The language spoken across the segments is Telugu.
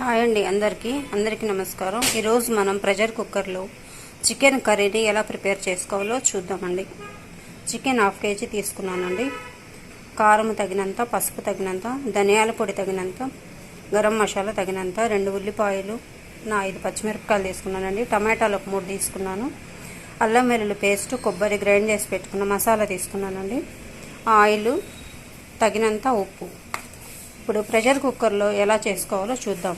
హాయ్ అండి అందరికీ. అందరికీ నమస్కారం. ఈరోజు మనం ప్రెషర్ కుక్కర్లో చికెన్ కర్రీని ఎలా ప్రిపేర్ చేసుకోవాలో చూద్దామండి. చికెన్ హాఫ్ కేజీ తీసుకున్నానండి. కారం తగినంత పసుపు తగినంత ధనియాల పొడి తగినంత గరం మసాలా తగినంత రెండు ఉల్లిపాయలు నా ఐదు పచ్చిమిరపకాయలు తీసుకున్నానండి. టమాటాలు ఒక మూడు తీసుకున్నాను. అల్లం వెల్లుల్లి పేస్ట్ కొబ్బరి గ్రైండ్ చేసి పెట్టుకున్న మసాలా తీసుకున్నానండి. ఆయిల్ తగినంత ఉప్పు. ఇప్పుడు ప్రెషర్ కుక్కర్లో ఎలా చేసుకోవాలో చూద్దాం.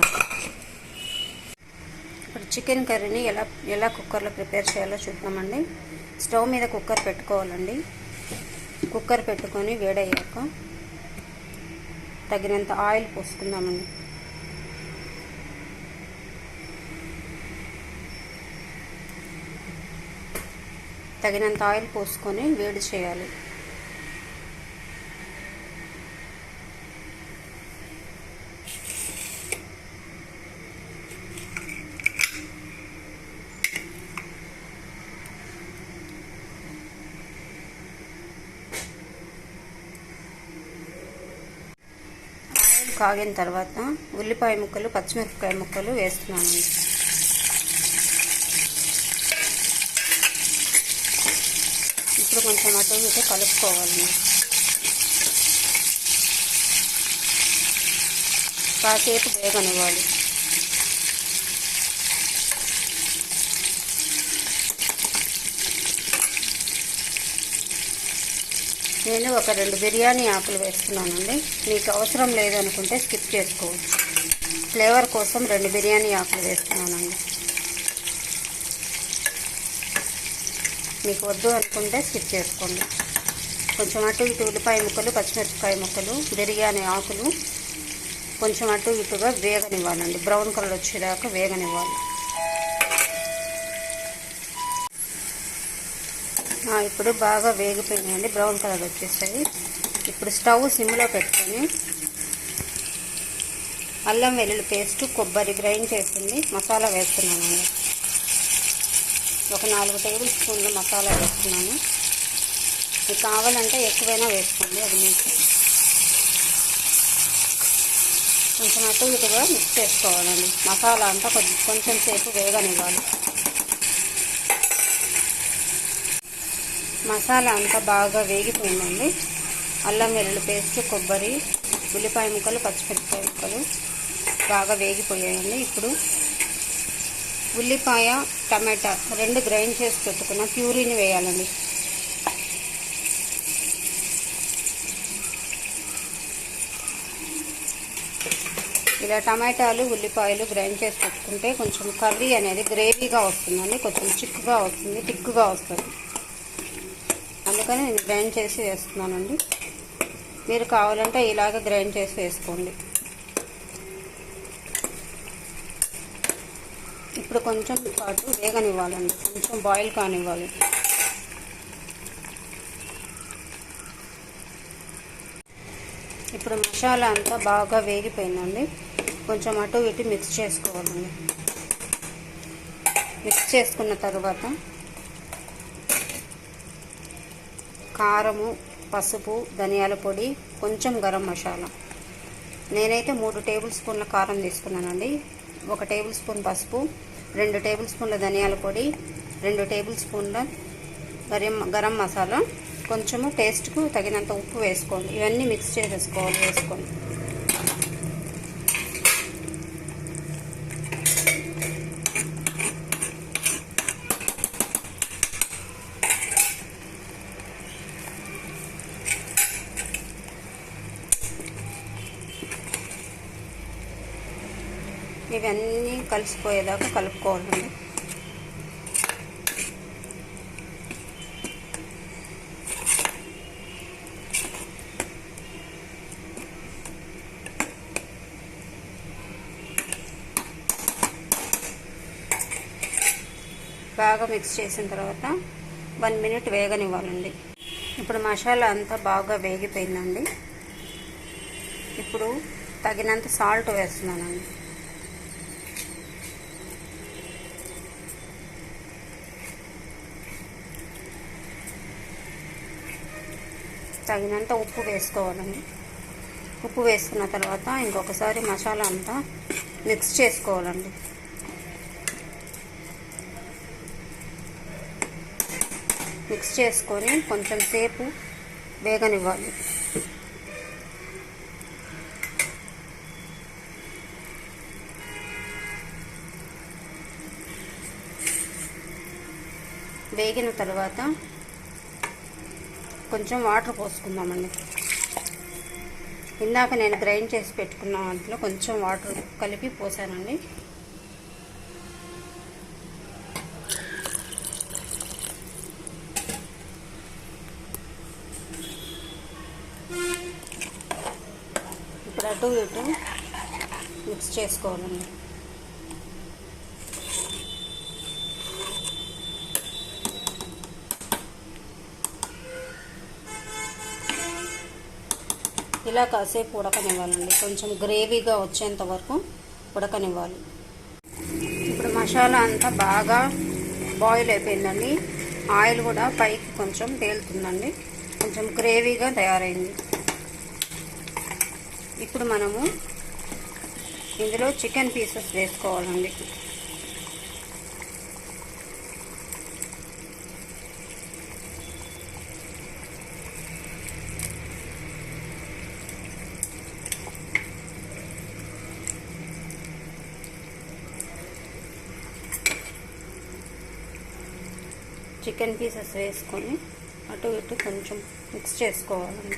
ఇప్పుడు చికెన్ కర్రీని ఎలా ఎలా కుక్కర్లో ప్రిపేర్ చేయాలో చూద్దామండి. స్టవ్ మీద కుక్కర్ పెట్టుకోవాలండి. కుక్కర్ పెట్టుకొని వేడయ్యాక తగినంత ఆయిల్ పోసుకుందామండి. తగినంత ఆయిల్ పోసుకొని వేడి చేయాలి ఆయిల్ కాగిన తర్వాత ఉల్లిపాయ ముక్కలు పచ్చిమిరపకాయ ముక్కలు వేస్తున్నాను. ఇప్పుడు కొంచెం అటు ఇటు కలుపుకోవాలి. కాసేపు వేగనివ్వాలి. నేను ఒక రెండు బిర్యానీ ఆకులు వేస్తున్నానండి. మీకు అవసరం లేదనుకుంటే స్కిప్ చేసుకోవచ్చు. ఫ్లేవర్ కోసం రెండు బిర్యానీ ఆకులు వేస్తున్నానండి. మీకు వద్దు అనుకుంటే స్కిప్ చేసుకోండి. కొంచెం అటు ఇటు ఉల్లిపాయ ముక్కలు పచ్చిమిరపకాయ ముక్కలు బిర్యానీ ఆకులు కొంచెం అటు ఇటుగా వేగనివ్వాలండి. బ్రౌన్ కలర్ వచ్చేదాకా వేగనివ్వాలి. ఇప్పుడు బాగా వేగిపోయినాయండి. బ్రౌన్ కలర్ వచ్చేసాయి. ఇప్పుడు స్టవ్ సిమ్లో పెట్టుకొని అల్లం వెల్లుల్లి పేస్ట్ కొబ్బరి గ్రైండ్ చేసింది. మసాలా వేస్తున్నానండి. ఒక నాలుగు టేబుల్ స్పూన్ల మసాలా వేస్తున్నాను. మీకు కావాలంటే ఎక్కువైనా వేసుకోండి. అది మీకు కొంచెం అటు ఇటుగా మిక్స్ చేసుకోవాలండి. మసాలా అంతా కొంచెం కొంచెం సేపు వేగనివ్వాలి. మసాలా అంతా బాగా వేగిపోయిందండి. అల్లం వెల్లుల్లి పేస్ట్ కొబ్బరి ఉల్లిపాయ ముక్కలు పచ్చిమిరపకాయ ముక్కలు బాగా వేగిపోయాయండి. ఇప్పుడు ఉల్లిపాయ టమాటా రెండు గ్రైండ్ చేసి పెట్టుకున్న ప్యూరీని వేయాలండి. ఇలా టమాటాలు ఉల్లిపాయలు గ్రైండ్ చేసి పెట్టుకుంటే కొంచెం కర్రీ అనేది గ్రేవీగా వస్తుందండి. కొంచెం చిక్కుగా వస్తుంది టిక్కుగా వస్తుంది. తీసుకొని నేను గ్రైండ్ చేసి వేస్తున్నానండి. మీరు కావాలంటే ఇలాగ గ్రైండ్ చేసి వేసుకోండి. ఇప్పుడు కొంచెం పాటు వేగనివ్వాలండి. కొంచెం బాయిల్ కానివ్వాలి. ఇప్పుడు మసాలా అంతా బాగా వేగిపోయిందండి. కొంచెం అటు ఇటు మిక్స్ చేసుకోవాలండి. మిక్స్ చేసుకున్న తర్వాత కారము పసుపు ధనియాల పొడి కొంచెం గరం మసాలా. నేనైతే మూడు టేబుల్ స్పూన్ల కారం తీసుకున్నానండి. ఒక టేబుల్ స్పూన్ పసుపు రెండు టేబుల్ స్పూన్ల ధనియాల పొడి రెండు టేబుల్ స్పూన్ల గరం గరం మసాలా. కొంచెము టేస్ట్కు తగినంత ఉప్పు వేసుకోండి. ఇవన్నీ మిక్స్ చేసేసుకోవాలి వేసుకోండి. ఇవన్నీ కలిసిపోయేదాకా కలుపుకోవాలండి. బాగా మిక్స్ చేసిన తర్వాత వన్ మినిట్ వేగనివ్వాలండి. ఇప్పుడు మసాలా అంతా బాగా వేగిపోయిందండి. ఇప్పుడు తగినంత సాల్ట్ వేస్తున్నానండి. తగినంత ఉప్పు వేసుకోవాలండి ఉప్పు వేసుకున్న తర్వాత ఇంకొకసారి మసాలా అంతా మిక్స్ చేసుకోవాలండి. మిక్స్ చేసుకొని కొంచెం సేపు వేగనివ్వాలి. వేగిన తర్వాత కొంచెం వాటర్ పోసుకుందామండి. ఇందాక నేను గ్రైండ్ చేసి పెట్టుకున్న దాంట్లో కొంచెం వాటర్ కలిపి పోసానండి. ఇప్పుడు అటు ఇటు మిక్స్ చేసుకోవాలండి. ఇలా కాసేపు ఉడకనివ్వాలండి. కొంచెం గ్రేవీగా వచ్చేంత వరకు ఉడకనివ్వాలి. ఇప్పుడు మసాలా అంతా బాగా బాయిల్ అయిపోయిందండి. ఆయిల్ కూడా పైకి కొంచెం తేలుతుందండి. కొంచెం గ్రేవీగా తయారైంది. ఇప్పుడు మనము ఇందులో చికెన్ పీసెస్ వేసుకోవాలండి. చికెన్ పీసెస్ వేసుకొని అటు ఇటు కొంచెం మిక్స్ చేసుకోవాలండి.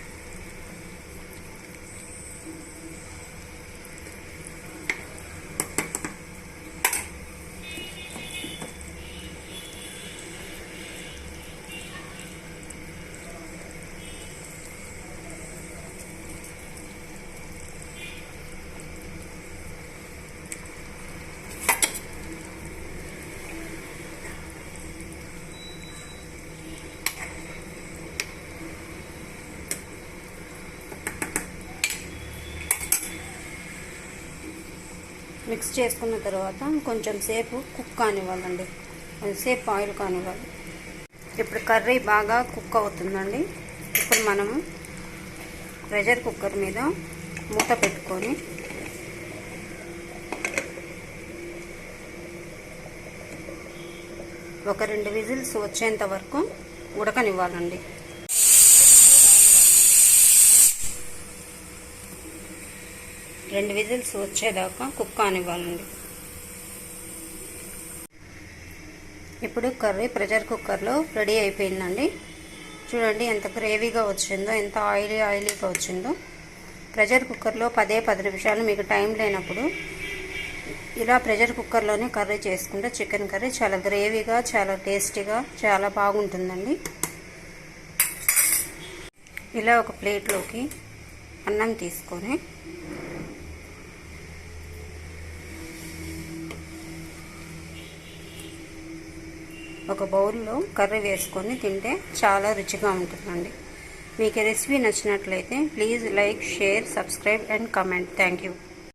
మిక్స్ చేసుకున్న తర్వాత కొంచెం సేపు కుక్ కానివ్వాలండి. కొంచెంసేపు ఆయిల్ కానివ్వాలి. ఇప్పుడు కర్రీ బాగా కుక్ అవుతుందండి. ఇప్పుడు మనము ప్రెషర్ కుక్కర్ మీద మూత పెట్టుకొని ఒక రెండు విజిల్స్ వచ్చేంత వరకు ఉడకనివ్వాలండి. రెండు విజిల్స్ వచ్చేదాకా కుక్ కానివ్వాలండి. ఇప్పుడు కర్రీ ప్రెషర్ కుక్కర్లో రెడీ అయిపోయిందండి. చూడండి ఎంత గ్రేవీగా వచ్చిందో ఎంత ఆయిలీ ఆయిలీగా వచ్చిందో. ప్రెషర్ కుక్కర్లో పదే పది నిమిషాలు మీకు టైం లేనప్పుడు ఇలా ప్రెషర్ కుక్కర్లోనే కర్రీ చేసుకుంటే చికెన్ కర్రీ చాలా గ్రేవీగా చాలా టేస్టీగా చాలా బాగుంటుందండి. ఇలా ఒక ప్లేట్లోకి అన్నం తీసుకొని ఒక బౌల్లో కర్రీ వేసుకొని తింటే చాలా రుచిగా ఉంటుందండి. మీకు రెసిపీ నచ్చినట్లయితే please like share subscribe and comment. Thank you.